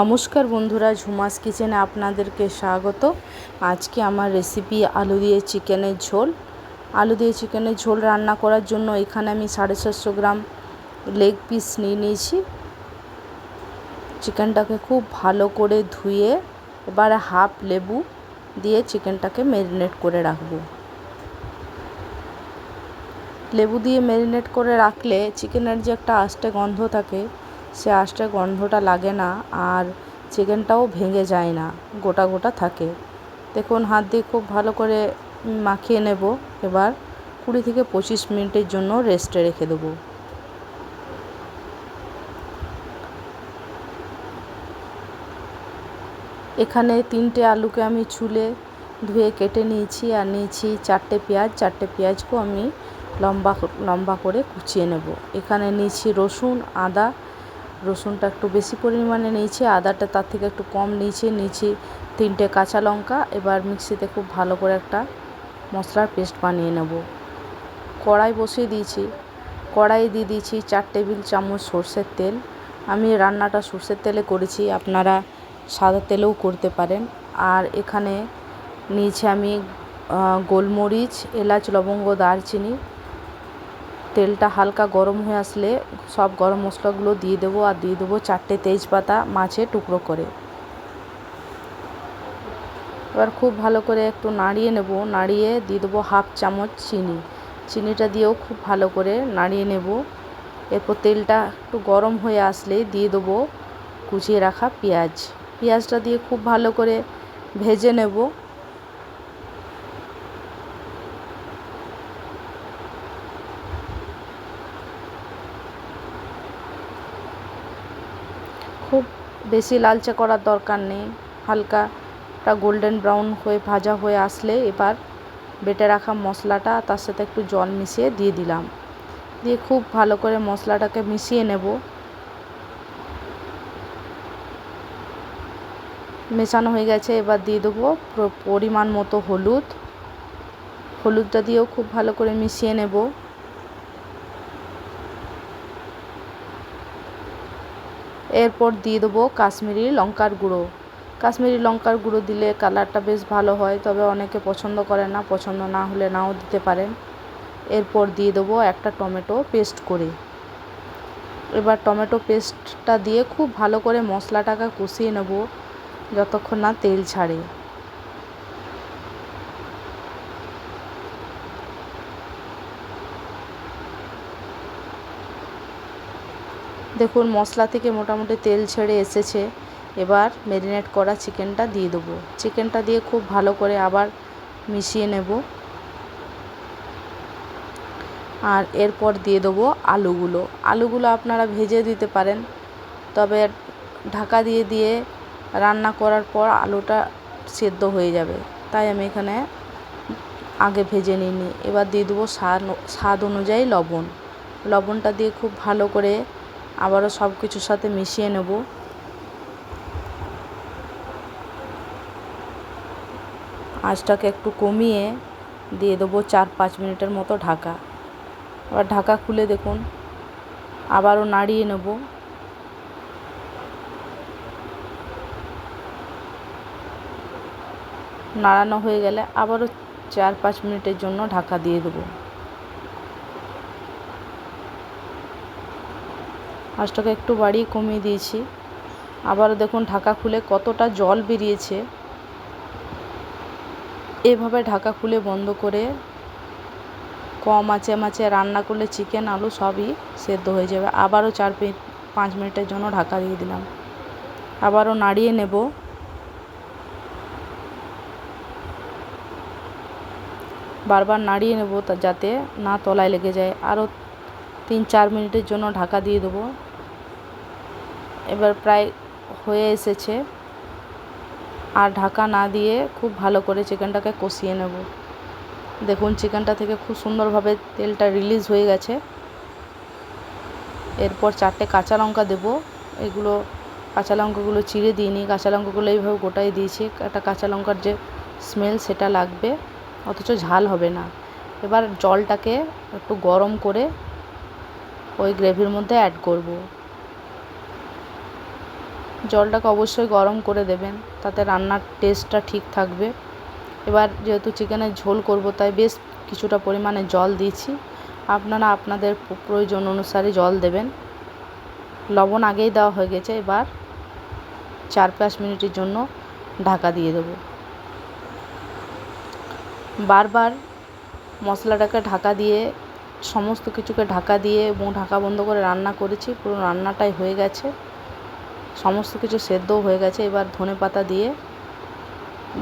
নমস্কার বন্ধুরা, ঝুমাস কিচেনে আপনাদেরকে স্বাগত। আজকে আমার রেসিপি আলু দিয়ে চিকেনের ঝোল। আলু দিয়ে চিকেনের ঝোল রান্না করার জন্য এখানে আমি সাড়ে চারশো গ্রাম লেগ পিস নিয়ে নিয়েছি। চিকেনটাকে খুব ভালো করে ধুয়ে এবারে হাফ লেবু দিয়ে চিকেনটাকে ম্যারিনেট করে রাখব। লেবু দিয়ে ম্যারিনেট করে রাখলে চিকেনের যে একটা আষ্টে গন্ধ থাকে সে আষ্টে গন্ধটা লাগে না আর চিকেনটাও ভেঙে যায় না, গোটা গোটা থাকে। দেখুন, হাত দিয়ে খুব ভালো করে মাখিয়ে নেব। এবার কুড়ি থেকে পঁচিশ মিনিটের জন্য রেস্টে রেখে দেবো। এখানে তিনটে আলুকে আমি ছুলে ধুয়ে কেটে নিয়েছি আর নিয়েছি চারটে পেঁয়াজ। চারটে পেঁয়াজকেও আমি লম্বা লম্বা করে কুচিয়ে নেব। এখানে নিয়েছি রসুন, আদা রসুনটা একটু বেশি পরিমাণে নিয়েছি, আদাটা তার থেকে একটু কম নিয়েছি নিয়েছি তিনটে কাঁচা লঙ্কা। এবার মিক্সিতে খুব ভালো করে একটা মশলার পেস্ট বানিয়ে নেব। কড়াই বসিয়ে দিয়েছি। কড়াই দিয়ে দিয়েছি চার টেবিল চামচ সর্ষের তেল। আমি রান্নাটা সর্ষের তেলে করেছি, আপনারা সাদা তেলেও করতে পারেন। আর এখানে নিয়েছি আমি গোলমরিচ, এলাচ, লবঙ্গ, দারচিনি তেলটা হালকা গরম হয়ে আসলে সব গরম মশলাগুলো দিয়ে দেবো আর দিয়ে দেবো চারটে তেজপাতা মাছে টুকরো করে। এবার খুব ভালো করে একটু নাড়িয়ে নেব। নাড়িয়ে দিয়ে দেবো হাফ চামচ চিনি। চিনিটা দিয়েও খুব ভালো করে নাড়িয়ে নেব। এরপর তেলটা একটু গরম হয়ে আসলে দিয়ে দেবো কুচিয়ে রাখা পেঁয়াজ। পেঁয়াজটা দিয়ে খুব ভালো করে ভেজে নেব। খুব বেশি লালচে করার দরকার নেই। হালকা একটা গোল্ডেন ব্রাউন হয়ে, ভাজা হয়ে আসলে এবার বেটে রাখা মশলাটা, তার সাথে একটু জল মিশিয়ে দিয়ে দিলাম। দিয়ে খুব ভালো করে মশলাটাকে মিশিয়ে নেব। মেশানো হয়ে গেছে, এবার দিয়ে দেবো পরিমাণ মতো হলুদ। হলুদটা দিয়েও খুব ভালো করে মিশিয়ে নেব। এরপর দিয়ে দেবো কাশ্মীরি লঙ্কার গুঁড়ো। কাশ্মীরি লঙ্কার গুঁড়ো দিলে কালারটা বেশ ভালো হয়, তবে অনেকে পছন্দ করে না, পছন্দ না হলে নাও দিতে পারেন। এরপর দিয়ে দেবো একটা টমেটো পেস্ট করে। এবার টমেটো পেস্টটা দিয়ে খুব ভালো করে মশলাটাকে কষিয়ে নেব, যতক্ষণ না তেল ছাড়ে। দেখুন, মশলা থেকে মোটামুটি তেল ছেড়ে এসেছে। এবার ম্যারিনেট করা চিকেনটা দিয়ে দেবো। চিকেনটা দিয়ে খুব ভালো করে আবার মিশিয়ে নেব। আর এরপর দিয়ে দেবো আলুগুলো। আলুগুলো আপনারা ভেজে দিতে পারেন। তবে ঢাকা দিয়ে দিয়ে রান্না করার পর আলুটা সেদ্ধ হয়ে যাবে। তাই আমি এখানে আগে ভেজে নিইনি। এবার দিয়ে দেবো স্বাদ স্বাদ অনুযায়ী লবণ। লবণটা দিয়ে খুব ভালো করে আবারও সব কিছুর সাথে মিশিয়ে নেব। আঁচটাকে একটু কমিয়ে দিয়ে দেবো চার পাঁচ মিনিটের মতো ঢাকা। এবার ঢাকা খুলে দেখুন, আবারও নাড়িয়ে নেব। নাড়ানো হয়ে গেলে আবারও চার পাঁচ মিনিটের জন্য ঢাকা দিয়ে দেবো। আঁচটাকে একটু বাড়িয়ে কমিয়ে দিয়েছি। আবারও দেখুন ঢাকা খুলে কতটা জল বেরিয়েছে। এভাবে ঢাকা খুলে বন্ধ করে কম আঁচে মাছে রান্না করলে চিকেন, আলু সবই সেদ্ধ হয়ে যাবে। আবারও চার পাঁচ মিনিটের জন্য ঢাকা দিয়ে দিলাম। আবারও নাড়িয়ে নেব। বারবার নাড়িয়ে নেব যাতে না তলায় লেগে যায়। আরও তিন চার মিনিটের জন্য ঢাকা দিয়ে দেবো। এবার প্রায় হয়ে এসেছে। আর ঢাকা না দিয়ে খুব ভালো করে চিকেনটাকে কষিয়ে নেব। দেখুন, চিকেনটা থেকে খুব সুন্দরভাবে তেলটা রিলিজ হয়ে গেছে। এরপর চারটে কাঁচা লঙ্কা দেবো। এগুলো, কাঁচা লঙ্কাগুলো চিড়ে দিইনি। কাঁচা লঙ্কাগুলো এইভাবে গোটাই দিয়েছি। একটা কাঁচা লঙ্কার যে স্মেল সেটা লাগবে, অথচ ঝাল হবে না। এবার জলটাকে একটু গরম করে ওই গ্রেভির মধ্যে অ্যাড করব। জলটাকে অবশ্যই গরম করে দেবেন, তাতে রান্নার টেস্টটা ঠিক থাকবে। এবার যেহেতু চিকেনের ঝোল করব, তাই বেশ কিছুটা পরিমাণে জল দিয়েছি। আপনারা আপনাদের প্রয়োজন অনুসারে জল দেবেন। লবণ আগেই দেওয়া হয়ে গেছে, এবার চার পাঁচ মিনিটের জন্য ঢাকা দিয়ে দেবো। বারবার মশলাটাকে ঢাকা দিয়ে, সমস্ত কিছুকে ঢাকা দিয়ে এবং ঢাকা বন্ধ করে রান্না করেছি, পুরো রান্নাটাই হয়ে গেছে। সমস্ত কিছু সেদ্ধও হয়ে গেছে, এবার ধনে পাতা দিয়ে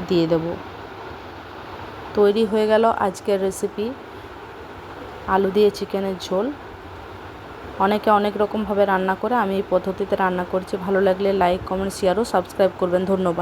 দিয়ে দেব। তৈরি হয়ে গেল আজকের রেসিপি আলু দিয়ে চিকেনের ঝোল। অনেকে অনেক রকমভাবে রান্না করে, আমি এই পদ্ধতিতে রান্না করছি। ভালো লাগলে লাইক কমেন্ট শেয়ার ও সাবস্ক্রাইব করবেন। ধন্যবাদ।